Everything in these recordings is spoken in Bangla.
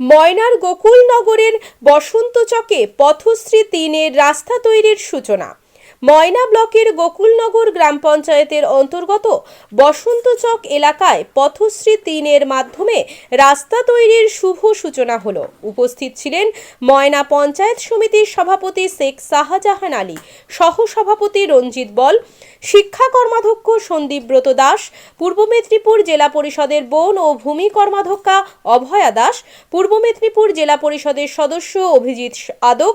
ময়নার গোকুলনগরের বসন্তচকে পথশ্রী তিনের রাস্তা তৈরির সূচনা। ময়না ব্লকের গোকুলনগর গ্রাম পঞ্চায়েতের অন্তর্গত বসন্তচক এলাকায় পথশ্রী তিনের মাধ্যমে রাস্তা তৈরির শুভ সূচনা হলো। উপস্থিত ছিলেন ময়না পঞ্চায়েত সমিতির সভাপতি শেখ শাহজাহান আলী, সহসভাপতি রঞ্জিত বল, শিক্ষা কর্মাধ্যক্ষ সন্দীপব্রত দাস, পূর্ব মেদিনীপুর জেলা পরিষদের বন ও ভূমি কর্মাধ্যক্ষা অভয়া দাস, পূর্ব মেদিনীপুর জেলা পরিষদের সদস্য অভিজিৎ আদক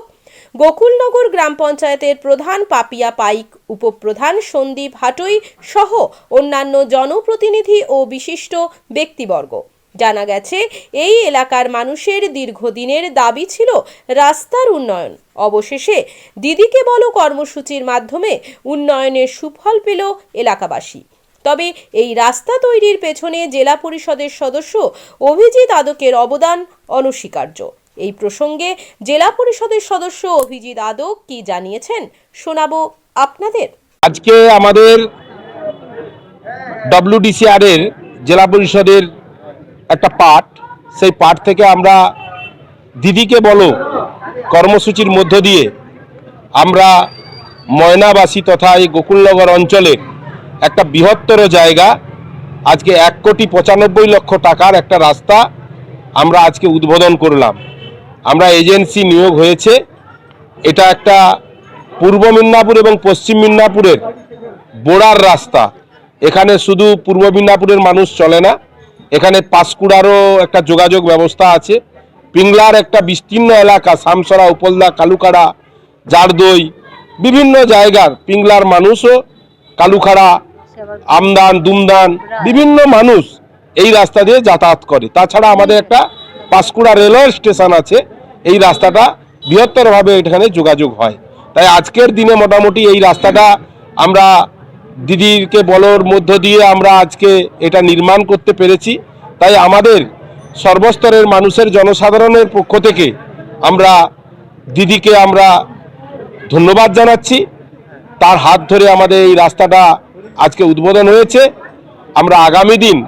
গোকুলনগর গ্রাম পঞ্চায়েতের প্রধান পাপিয়া পাইক, উপপ্রধান সন্দীপ হাটই সহ অন্যান্য জনপ্রতিনিধি ও বিশিষ্ট ব্যক্তিবর্গ। জানা গেছে, এই এলাকার মানুষের দীর্ঘদিনের দাবি ছিল রাস্তার উন্নয়ন। অবশেষে দিদিকে বলো কর্মসূচির মাধ্যমে উন্নয়নের সুফল পেল এলাকাবাসী। তবে এই রাস্তা তৈরির পেছনে জেলা পরিষদের সদস্য অভিজিৎ আদকের অবদান অনস্বীকার্য। এই প্রসঙ্গে জেলা পরিষদের সদস্য অভিজিৎ আদক কি জানিয়েছেন শোনাবো আপনাদের। আজকে আমাদের ডব্লিউডিসিআর এর জেলা পরিষদের একটা পাঠ, সেই পাঠ থেকে আমরা দিদিকে বলো, কর্মসূচির মধ্য দিয়ে আমরা ময়নাবাসী তথা এই গোকুলনগর অঞ্চলের একটা বৃহত্তর জায়গা, আজকে এক কোটি পঁচানব্বই লক্ষ টাকার একটা রাস্তা আমরা আজকে উদ্বোধন করলাম। আমরা এজেন্সি নিয়োগ হয়েছে। এটা একটা পূর্ব মিদনাপুর এবং পশ্চিম মিদনাপুরের বোড়ার রাস্তা। এখানে শুধু পূর্ব মিদনাপুরের মানুষ চলে না, এখানে পাঁশকুড়ারও একটা যোগাযোগ ব্যবস্থা আছে। পিংলার একটা বিস্তীর্ণ এলাকা, সামসরা, উপলদা কালুকাড়া জারদই, বিভিন্ন জায়গার পিংলার মানুষও কালুখাড়া, আমদান, দুমদান, বিভিন্ন মানুষ এই রাস্তা দিয়ে যাতায়াত করে। তাছাড়া আমাদের একটা পাঁশকুড়া রেলওয়ে স্টেশন আছে। এই রাস্তাটা বৃহত্তরভাবে এখানে যোগাযোগ হয়। তাই আজকের দিনে মোটামুটি এই রাস্তাটা আমরা দিদিকে বলর মধ্য দিয়ে আমরা আজকে এটা নির্মাণ করতে পেরেছি। তাই আমাদের সর্বস্তরের মানুষের জনসাধারণের পক্ষ থেকে আমরা দিদিকে আমরা ধন্যবাদ জানাচ্ছি। তার হাত ধরে আমাদের এই রাস্তাটা আজকে উদ্বোধন হয়েছে। আমরা আগামী দিন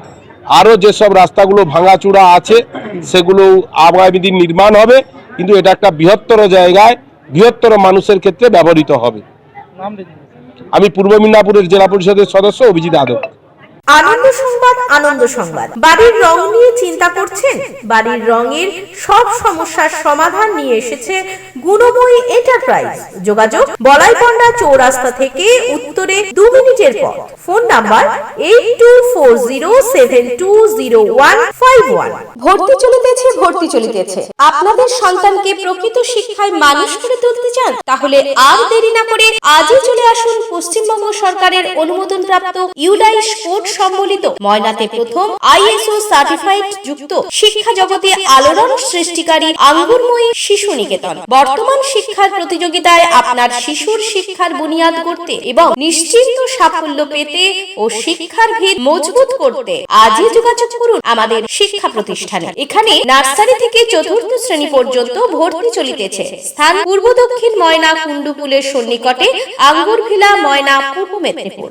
আরও যেসব রাস্তাগুলো ভাঙাচূড়া আছে সেগুলো আগামী দিন নির্মাণ হবে কিন্তু এটা একটা বৃহত্তর জায়গায় বৃহত্তর মানুষের ক্ষেত্রে ব্যবহৃত হবে। আমি পূর্ব মিদনাপুরের জেলা পরিষদের সদস্য অভিজিৎ আদক। আনন্দ সংবাদ আনন্দ সংবাদ। বাড়ির রং নিয়ে চিন্তা করছেন? বাড়ির রঙের সব সমস্যার সমাধান নিয়ে এসেছে গুণময়ী এন্টারপ্রাইজ যোগাযোগ বলাইপন্ডা চৌরাস্তা থেকে উত্তরে দু মিনিটের পথ। Phone number eight two four zero seven two zero one five one ভর্তি চলিতেছে ভর্তি চলিতেছে। আপনাদের সন্তানকে প্রকৃত শিক্ষায় মানুষ করে তুলতে চান? তাহলে আর দেরি না করে আজই চলে আসুন পশ্চিমবঙ্গ সরকারের অনুমোদনপ্রাপ্ত ইউডাইস কোড সম্বলিত। ময়নাতে প্রথম আইএসও সার্টিফাইড যুক্ত শিক্ষা জগতে আলোড়ন সৃষ্টিকারী আঙ্গুরময়ী শিশু নিকেতন। বর্তমান শিক্ষার প্রতিযোগিতায় আপনার শিশুর শিক্ষার বুনিয়াদ করতে এবং নিশ্চিন্ত সাফল্য পেতে ও শিক্ষার ভিত মজবুত করতে আজই যোগাযোগ করুন আমাদের শিক্ষা প্রতিষ্ঠানে। এখানে নার্সারি থেকে চতুর্থ শ্রেণি পর্যন্ত ভর্তি চলিতেছে। স্থান পূর্ব দক্ষিণ ময়না কুণ্ডুপুলের সন্নিকটে আঙ্গুর ভিলা ময়না পূর্ব মেদিনীপুর।